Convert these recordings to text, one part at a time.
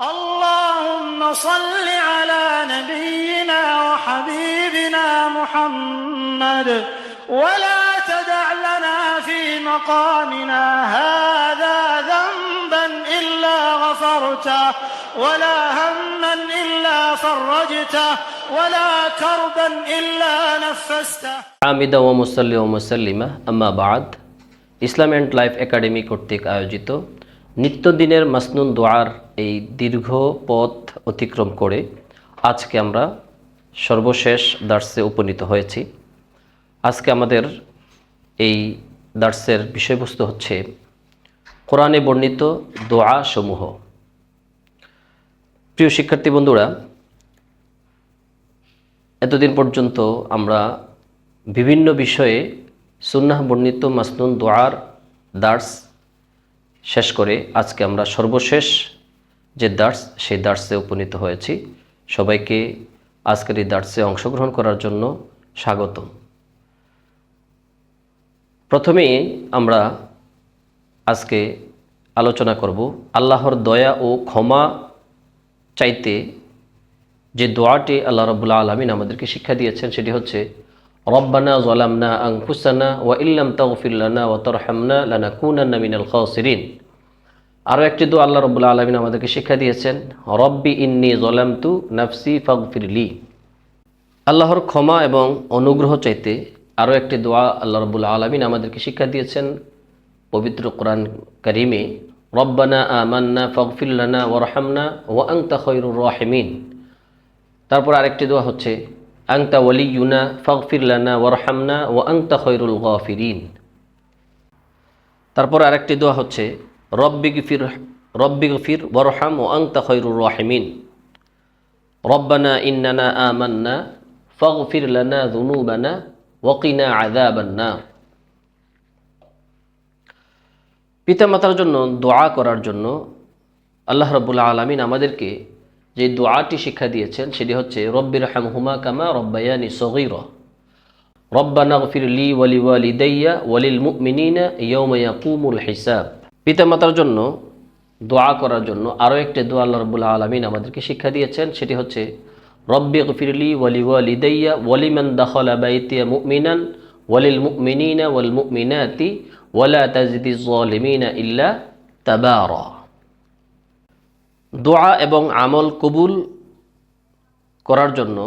اللهم صل على نبينا وحبيبنا محمد ولا تدع لنا في مقامنا هذا ذنبا إلا غفرته ولا هما إلا فرجته ولا كربا إلا نفسته আমিদা ও মুসাল্লি ও মুসাল্লিমা আম্মা বাদ ইসলাম and life academy কর্তৃক আয়োজিত নিত্যদিনের মাসনুন দোয়ার এই দীর্ঘ পথ অতিক্রম করে আজকে আমরা সর্বশেষ দার্সে উপনীত হয়েছি। আজকে আমাদের এই দার্সের বিষয়বস্তু হচ্ছে কোরআনে বর্ণিত দোয়া সমূহ প্রিয় শিক্ষার্থী বন্ধুরা, এতদিন পর্যন্ত আমরা বিভিন্ন বিষয়ে সুন্নাহ বর্ণিত মাসনুন দোয়ার দার্স শেষ করে আজকে আমরা সর্বশেষ যে দার্স, সেই দার্সে উপনীত হয়েছি। সবাইকে আজকের এই দার্সে অংশগ্রহণ করার জন্য স্বাগতম। প্রথমেই আমরা আজকে আলোচনা করব আল্লাহর দয়া ও ক্ষমা চাইতে যে দোয়াটি আল্লাহ রবুল্লা আলমিন আমাদেরকে শিক্ষা দিয়েছেন, সেটি হচ্ছে, রব্বানা জলামনা আংফুসানা ওয়া ইল্লাম তাগফিল্লানা ওয়া তরহামনা লানা কুনান্না মিনাল খাসিরিন। আরও একটি দোয়া আল্লাহ রবুল্লা আলমিন আমাদেরকে শিক্ষা দিয়েছেন, রব্বি ইন্নি জলামতু নাফসি ফাগফিরলি আল্লাহর ক্ষমা এবং অনুগ্রহ চাইতে আরও একটি দোয়া আল্লাহ রবুল্লা আলমিন আমাদেরকে শিক্ষা দিয়েছেন, পবিত্র কোরআন করিমে, রব্বানা আমান্না ফগফিল্লানা ওরহামনা ও আংতা খৈরুর রাহিমিন। তারপর আরেকটি দোয়া হচ্ছে আংতা ওয়ালি ইউনা ফগফিল্লানা ওরহামনা ও আংতা খৈরুল গফিরিন। তারপর আরেকটি দোয়া হচ্ছে রব্বি গফির রব্বি গফির ওরহাম ও আংতা খৈরুর রাহিমিন। রব্বানা ইন্নানা আমান্না ফগফির লানা যুনুবানা ওয়াকিনা আযাবান্না পিতামাতার জন্য দোয়া করার জন্য আল্লাহ রব্বুল্লা আলমিন আমাদেরকে যে দোয়াটি শিক্ষা দিয়েছেন, সেটি হচ্ছে রব্বির হুমা কামা রব্বায়ানি সগির। রব্বানা গফির লি ওয়ালি ওয়ালিদাইয়া ওয়ালিল মুমিনিনা ইয়ৌমায়া কুমুল হিসাব। পিতামাতার জন্য দোয়া করার জন্য আরও একটি দোয়া আল্লাহ রব্বুল্লা আলমিন আমাদেরকে শিক্ষা দিয়েছেন, সেটি হচ্ছে, রব্বি গফিরলি ওয়ালি ওয়ালিদাইয়া ওয়ালিমান দাখলা বাইতিয়া মুমিনান ওয়ালিল মুমিনিনা ওয়াল মুমিনাতি ওয়ালা তাজিদি জলিমিনা ইল্লা তাবারা। দোয়া এবং আমল কবুল করার জন্য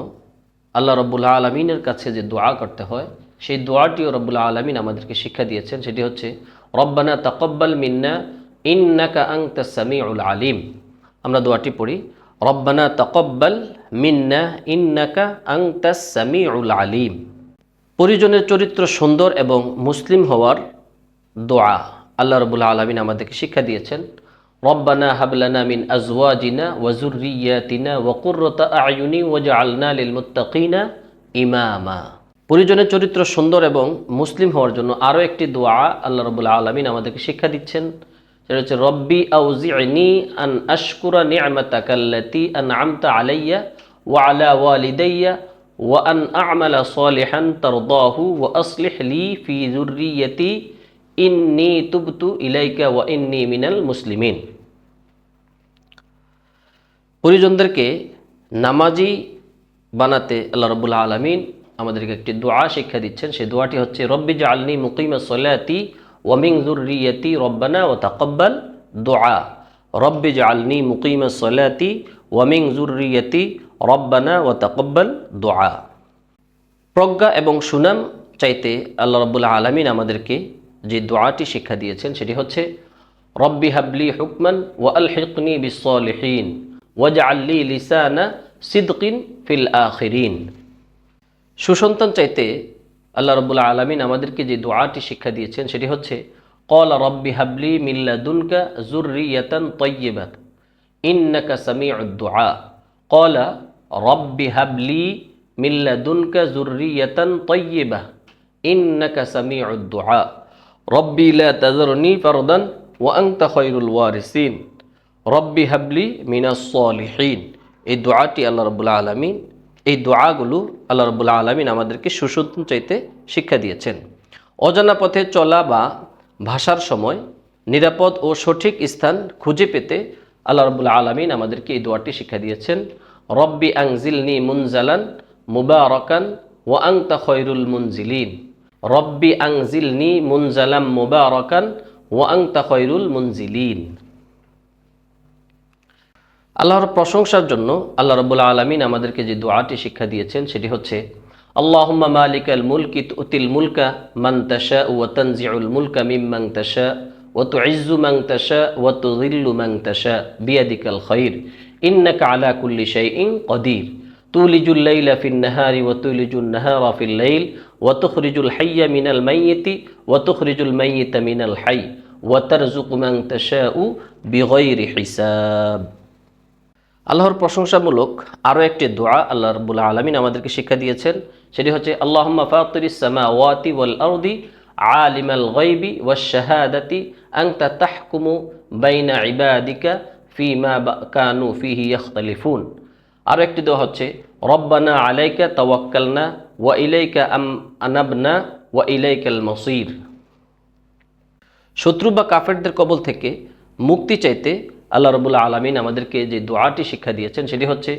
আল্লাহ রব্বুল্লা আলমিনের কাছে যে দোয়া করতে হয়, সেই দোয়াটিও রব্বুল্লা আলমিন আমাদেরকে শিক্ষা দিয়েছেন, সেটি হচ্ছে রব্বানা তকব্বাল মিন্না, ইন্নাকা আংতা সামিউল আলিম। আমরা দোয়াটি পড়ি, রব্বানা তকব্বাল মিন্না, ইন্নাকা আংতা সামিউল আলিম। পরিজনের চরিত্র সুন্দর এবং মুসলিম হওয়ার দোয়া আল্লাহ রবুল্লা আলমিন আমাদেরকে শিক্ষা দিয়েছেন। রব্বানা হাবলানা মিন আজওয়াজিনা ওয়াজুরিয়াতিনা ওয়াকুররতা আয়ুনি ওয়াজআলনা লিল মুত্তাকিনা ইমামা। পরিজনের চরিত্র সুন্দর এবং মুসলিম হওয়ার জন্য আরও একটি দোয়া আল্লাহ রবুল্লা আলমিন আমাদেরকে শিক্ষা দিচ্ছেন। সেটা হচ্ছে, রব্বি আউজিনি আন আশকুরা নি'মাতাকাল্লাতি আনআমতা আলাইয়া ওয়া আলা ওয়ালিদাইয়া ওয়া আন আ'মালা সালিহান তারদাহু ওয়া আসলিহ লি ফি যুররিয়াতি ইন্নি তুবতু ইলাইকা ওয়া ইন্নি মিনাল মুসলিমিন। পরিজনদেরকে নামাজি বানাতে আল্লাহ রবুল্লা আলমিন আমাদেরকে একটি দোয়া শিক্ষা দিচ্ছেন। সেই দোয়াটি হচ্ছে, রব্বি জালনি মুকিমা সলাতি ওয়ামিং জুরিয়তি রব্বানা ও তাকব্বাল দোয়া। রব্বি জালনি মুকিমা সলাতি ওয়ামিং জুরিয়তি রব্বানা ও তাকব্বাল দোয়া। প্রজ্ঞা এবং সুনাম চাইতে আল্লাহ রবুল্লা আলমিন আমাদেরকে যে দোয়াটি শিক্ষা দিয়েছেন, সেটি হচ্ছে, রব্বি হাবলি হুকমান ওয়া আল হিকনি বিসলিহীন ওয়াজ আল্লি লিসানা সিদ্কিন ফিল আখিরিন সুসন্তান চাইতে আল্লাহ রবুল্লা আলমিন আমাদেরকে যে দোয়াটি শিক্ষা দিয়েছেন, সেটি হচ্ছে কল রব্বি হাবলি মিল্লা দুনকা জুরিয়াতান তৈবাত ইন্নাকা সামি দোয়া। কল রব্বি হাবলি মিল্লা দুনকা জুরিয়াতান তৈবা ইন্নাকা সামি দোয়া। রব্বি লা তাজরনি ফারদান ওয়া আনতা খায়রুল ওয়ারিসিন। রব্বি হাবলি মিনাস সলিহিন। এই দোয়াটি আল্লাহ রবুল্লা আলমিন এই দোয়াগুলো আল্লাহ রবুল্লা আলমিন আমাদেরকে সুসন্তান চাইতে শিক্ষা দিয়েছেন। অজানা পথে চলা বা ভাষার সময় নিরাপদ ও সঠিক স্থান খুঁজে পেতে আল্লাহ রবুল্লা আলমিন আমাদেরকে এই দোয়াটি শিক্ষা দিয়েছেন। রব্বি আংজিলনি মুনজালান মুবারকান ওয়া আংতা খৈরুল মুনজিলিন। রব্বি আংজিলনি মুনজালাম মুবারকান ওয়া আংতা খৈরুল মুনজিলিন। আল্লাহর প্রশংসার জন্য আল্লাহ রবুল্লা আলমিন আমাদেরকে যে দোয়াটি শিক্ষা দিয়েছেন সেটি হচ্ছে আল্লাহুম্মা মালিকাল মুলকি তুতিল মুলকা মান তাশা ওয়া তানজিউল মুলকা মিম্মান তাশা ওয়া তুইজ্জু মান তাশা ওয়া তুযিল্লু মান তাশা বিয়াদিকাল খাইর ইন্নাকা আলা কুল্লি শাইইন কদির تولج الليل في النهار وتولج النهار في الليل وتخرج الحي من الميت وتخرج الميت من الحي وترزق من تشاء بغير حساب আল্লাহর প্রশংসামূলক আরও একটি দোয়া আল্লাহ রব্বুল আলমিন আমাদেরকে শিক্ষা দিয়েছেন। সেটি হচ্ছে, আল্লাহম্মা ফাতিরিস সামাওয়াতি ওয়াল আরদি আলিমাল গায়বি ওয়াশ শাহাদাতি আনতা তাহকুমু বাইনা ইবাদিকা ফিমা কানু ফিহি ইয়াখতালিফুন। আরও একটি দোয়া হচ্ছে, রব্বানা আলাইকা তাওয়াক্কালনা ওয়া ইলাইকা আম আনাবনা ওয়া ইলাইকাল মসির। শত্রু বা কাফেরদের কবল থেকে মুক্তি চাইতে আল্লাহ রবুল্লা আলমিন আমাদেরকে যে দোয়াটি শিক্ষা দিয়েছেন সেটি হচ্ছে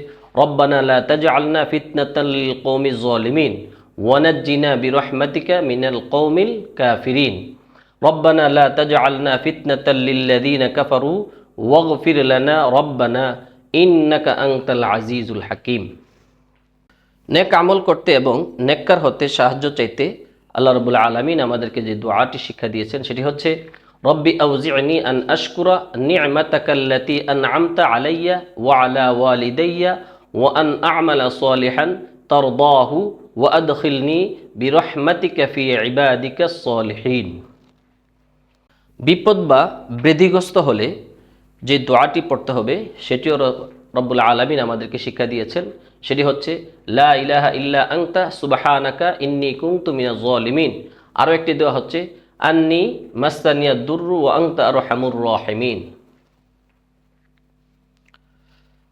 ওয়ানাজ্জিনা বিরহমাতিকা মিনাল কাফিরিন, রব্বানা হাকিম। নেক আমল করতে এবং নেককার হতে সাহায্য চাইতে আল্লাহ রবুল্লা আলমিন আমাদেরকে যে দোয়াটি শিক্ষা দিয়েছেন সেটি হচ্ছে রব্বি আউজিআনি আন আশকুরা নি'মাতাকাল্লাতি আনআমতা আলাইয়া ওয়া আলা ওয়ালিদাইয়া ওয়া আন আ'মালা সালিহান তারদাহু ওয়া আদখিলনি বিরহমাতিকা ফি ইবাদিকা সলিহিন। বিপদ বা বৃদ্ধিগ্রস্ত হলে যে দোয়াটি পড়তে হবে, সেটিও রব্বুল আলমিন আমাদেরকে শিক্ষা দিয়েছেন। সেটি হচ্ছে, লা ইলাহা ইল্লা আংতা সুবাহানাকা ইন্নি কুংতু মিনা জলিমিন আরও একটি দোয়া হচ্ছে আন্নি মাস্তানিয়া দুর্রু ও আংতা আর হামুর রহেমিন।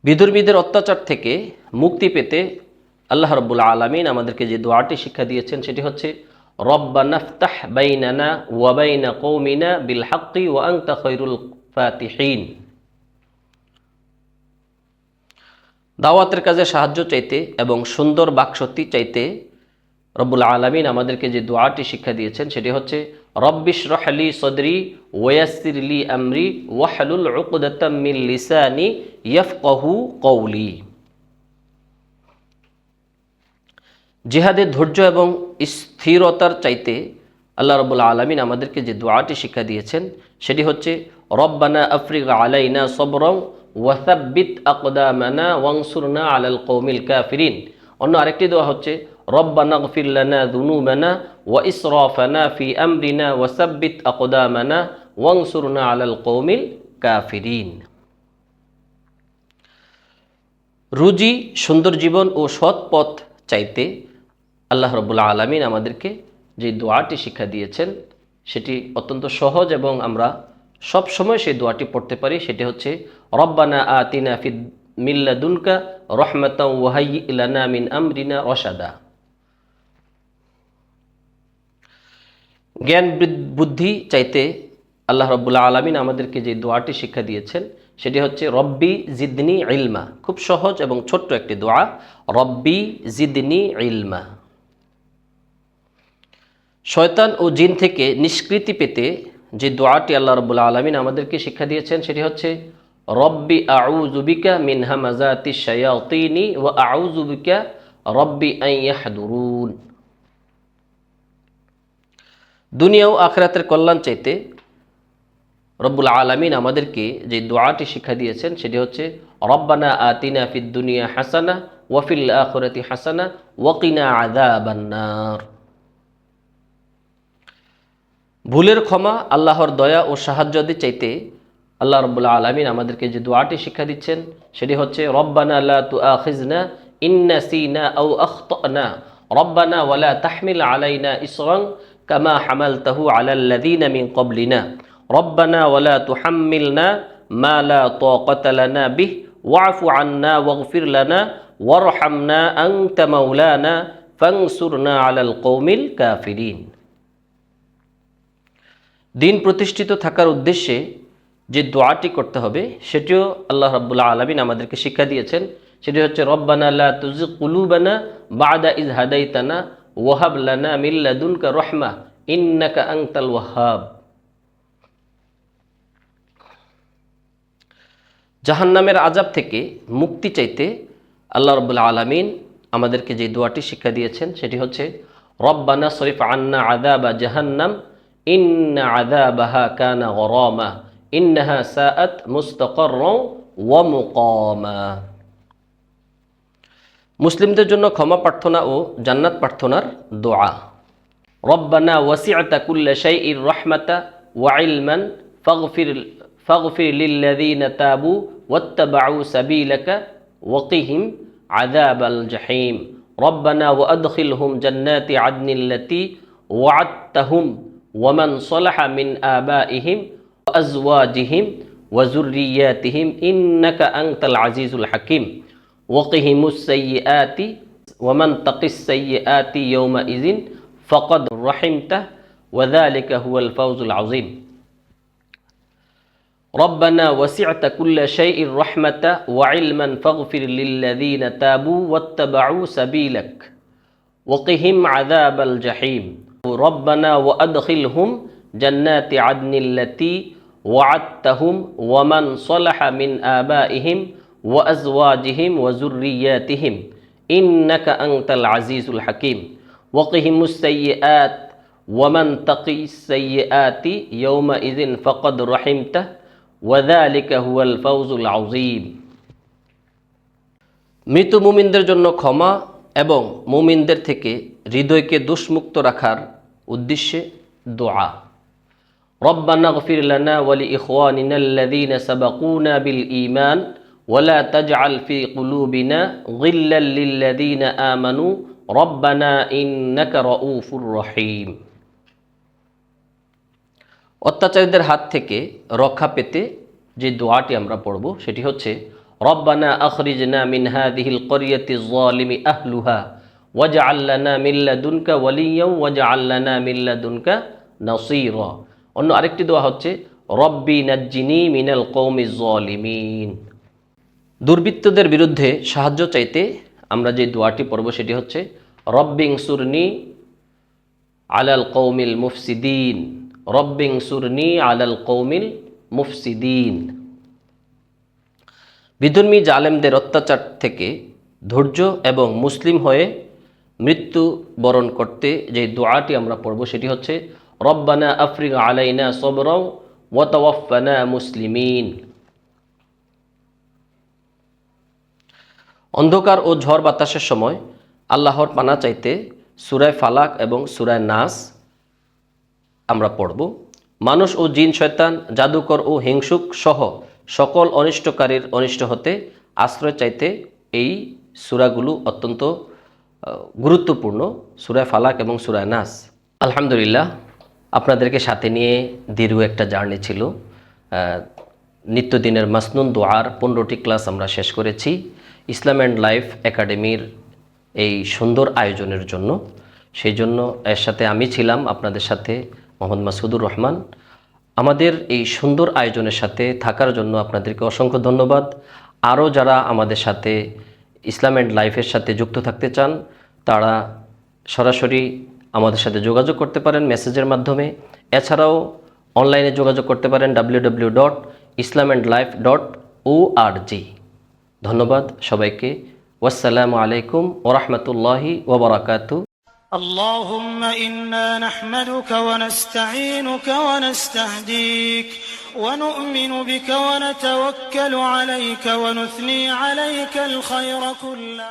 বিদুর্মীদের অত্যাচার থেকে মুক্তি পেতে আল্লাহ রব্বুল আলমিন আমাদেরকে যে দোয়াটি শিক্ষা দিয়েছেন সেটি হচ্ছে রব্বা নাফতাহ বাইনানা ওয়াবাইনা কৌমিনা বিল হাক্কি ওয়া আংতা খৈরুল ফাতিহিন। দাওয়াতের কাজে সাহায্য চাইতে এবং সুন্দর বাকশক্তি চাইতে রব্বুল আলমিন আমাদেরকে যে দোয়াটি শিক্ষা দিয়েছেন সেটি হচ্ছে রব্বিশ রহলি সদরি ওয়াসিরলি আমরি ওয়াহলুল উকদাতাম্মিল লিসানি ইয়াফকাহু কৌলি জিহাদের ধৈর্য এবং স্থিরতার চাইতে আল্লাহ রবুল্লা আলমিন আমাদেরকে যে দোয়াটি শিক্ষা দিয়েছেন সেটি হচ্ছে, রব্বানা আফরিক আলাইনা সবরং ওয়াসাব্বিত আকদামানা ওয়াংসুরনা আলাল কৌমিল কাফিরিন। অন্য আরেকটি দোয়া হচ্ছে রব্বানা গফিল্লানা দুনুবানা ওয়া ইসরাফানা ফি আমরিনা ওয়াসাব্বিত আকদামানা ওয়াংসুরনা আলাল কৌমিল কাফিরিন। রুজি, সুন্দর জীবন ও সৎ পথ চাইতে আল্লাহ রবুল্লা আলমিন আমাদেরকে যে দোয়াটি শিক্ষা দিয়েছেন, সেটি অত্যন্ত সহজ এবং আমরা সব সময় সেই দোয়াটি পড়তে পারি, সেটি হচ্ছে, রব্বানা আতিনা ফিদ মিল্লাদুনকা রহমতা ওয়াহাই ইলানা মিন আমরিনা রসাদা জ্ঞান, বুদ্ধি চাইতে আল্লাহ রব্বুল্লা আলমিন আমাদেরকে যে দোয়াটি শিক্ষা দিয়েছেন, সেটি হচ্ছে, রব্বি জিদনি ইলমা। খুব সহজ এবং ছোট্ট একটি দোয়া, রব্বি জিদনি ইলমা। শয়তান ও জিন থেকে নিষ্কৃতি পেতে যে দোয়াটি আল্লাহ রব্বুল্লা আলমিন আমাদেরকে শিক্ষা দিয়েছেন, সেটি হচ্ছে, রব্বি আউজুবিকা মিন হামাজাতি শায়াতিনি ও আউ আউজুবিকা রব্বি আইয়াহদুরুন দুনিয়া ও আখরাতের কল্যাণ চাইতে রব্বুল আলমিন আমাদেরকে যে দোয়াটি শিক্ষা দিয়েছেন, সেটি হচ্ছে, রব্বানা আতিনা ফিদ দুনিয়া হাসানা ওয়াফিল আখরাতি হাসানা ওয়াকিনা আদাবান্নার ভুলের ক্ষমা, আল্লাহর দয়া ও সাহায্যাদি চাইতে আল্লাহ রব্বুল্লা আলমিন আমাদেরকে যে দোয়াটি শিক্ষা দিচ্ছেন, সেটি হচ্ছে, রব্বানা লা তু আখিজনা ইন্না সিনা আউ আখতনা। রব্বানা ওয়ালা তাহমিল আলাইনা ইসরং কামা হামালতাহু আলাল্লাযীনা মিন ক্বাবলিনা। রব্বানা ওয়ালা তুহাম্মিলনা মা লা তাকাতা লানা বিহ। ওয়াফু আন্না ওয়াগফির লানা ওয়ারহামনা আনতা মাওলানা। ফানসুরনা আলাল কওমিল কাফিরিন। দিন প্রতিষ্ঠিত থাকার উদ্দেশ্যে যে দোয়াটি করতে হবে, সেটিও আল্লাহ রাব্বুল্লাহ আলমিন আমাদেরকে শিক্ষা দিয়েছেন। সেটি হচ্ছে, রব্বানা লা তুজি কুলুবানা বাদা ইজ হাদাইতানা ওয়াহাব লানা মিল্লাদুনকা রহমা, ইন্নাকা আংতাল ওয়াহাব। জাহান্নামের আজাব থেকে মুক্তি চাইতে আল্লাহ রব্বুল্লাহ আলমিন আমাদেরকে যে দোয়াটি শিক্ষা দিয়েছেন, সেটি হচ্ছে, রব্বানা শরীফ আন্না আদাবা জাহান্নাম, ইন্না আদাবাহা কানা গরামা, ইন্নাহা সাআত মুস্তাকর ওয়া মুকামা। মুসলিমদের জন্য ক্ষমা প্রার্থনা ও জান্নাত প্রার্থনার দোয়া। রব্বানা ওয়াসিআতা কুল্লা শাই ইর রহমাতা ওয়াইলমান ফগফির ফগফির লিল্লাযীনা তাবু ওয়াত্তাবাউ সাবিলাকা ওয়াকিহিম আযাবাল জাহিম। রব্বানা ওয়াদখিলহুম জান্নাতি আদনিল্লাতি ওয়াআদতাহুম ওয়ামান সলাহা মিন আবাইহিম ওয়া আজওয়াজিহিম ওয়া যুররিয়াতিহিম ইন্নাকা আনতাল আজিজুল হাকিম। وقهم السيئات ومن تق السيئات يومئذ فقد رحمته وذلك هو الفوز العظيم. ربنا وسعت كل شيء رحمة وعلما فاغفر للذين تابوا واتبعوا سبيلك. وقهم عذاب الجحيم. ربنا وأدخلهم جنات عدن التي وعدتهم ومن صلح من آبائهم وأزواجهم وذرياتهم إنك أنت العزيز الحكيم وقهم السيئات ومن تقي السيئات يومئذ فقد رحمته وذلك هو الفوز العظيم মৃত মুমিনদের জন্য ক্ষমা এবং মুমিনদের থেকে হৃদয়কে দুষ্মুক্ত রাখার উদ্দেশ্যে দোয়া ربنا اغفر لنا ولإخواننا الذين سبقونا بالإيمان ওয়ালা তাজআল ফি কুলুবিনা গিল্লাল লিল্লাযীনা আমানু রব্বানা ইন্নাকা রাউফুর রহিম অত্যাচারীদের হাত থেকে রক্ষা পেতে যে দোয়াটি আমরা পড়ব, সেটি হচ্ছে রব্বানা আখরিজনা মিন হাদিহিল করিয়াতি জালিমি আহলুহা ওয়াজা আল্লানা মিল্লা দুনকা ওয়ালিয়া ওয়াজা আল্লানা মিল্লা দুনকা নসির অন্য আরেকটি দোয়া হচ্ছে রব্বি নাজ্জিনি মিনাল কৌমি জলিমিন দুর্বৃত্তদের বিরুদ্ধে সাহায্য চাইতে আমরা যে দোয়াটি পড়ব সেটি হচ্ছে, রব্বিং সুরনি আলাল কৌমিল মুফসিদিন, রব্বিং সুরনি আলাল কৌমিল মুফসিদিন। বিধর্মী জালেমদের অত্যাচার থেকে ধৈর্য এবং মুসলিম হয়ে মৃত্যু বরণ করতে যে দোয়াটি আমরা পড়ব সেটি হচ্ছে, রব্বানা আফরিক আলাইনা সবরং ওয়াতাওয়াফানা মুসলিমিন। অন্ধকার ও ঝড় বাতাসের সময় আল্লাহর পানা চাইতে সুরায় ফালাক এবং সুরায় নাস আমরা পড়ব। মানুষ ও জিন, শয়তান, জাদুকর ও হিংসুক সহ সকল অনিষ্টকারীর অনিষ্ট হতে আশ্রয় চাইতে এই সুরাগুলো অত্যন্ত গুরুত্বপূর্ণ, সুরায় ফালাক এবং সুরায় নাস। আলহামদুলিল্লাহ, আপনাদেরকে সাথে নিয়ে দীর্ঘ একটা জার্নি ছিল। নিত্যদিনের মাসনুন দোয়ার পনেরোটি ক্লাস আমরা শেষ করেছি। ইসলাম অ্যান্ড লাইফ একাডেমির এই সুন্দর আয়োজনের জন্য। সেই জন্য এর সাথে আমি ছিলাম আপনাদের সাথে মোহাম্মদ মাসুদুর রহমান। আমাদের এই সুন্দর আয়োজনের সাথে থাকার জন্য আপনাদেরকে অসংখ্য ধন্যবাদ। আরও যারা আমাদের সাথে ইসলাম অ্যান্ড লাইফের সাথে যুক্ত থাকতে চান, তারা সরাসরি আমাদের সাথে যোগাযোগ করতে পারেন মেসেজের মাধ্যমে। এছাড়াও অনলাইনে যোগাযোগ করতে পারেন W W dot Islam and life dot O R G ধন্যবাদ সবাইকে ওয়াসসালামু আলাইকুম ওরহমতুল্লাহি ওবরাকাতু اللهم إنا نحمدك ونستعينك ونستهديك ونؤمن بك ونتوكل عليك ونثني عليك الخير كله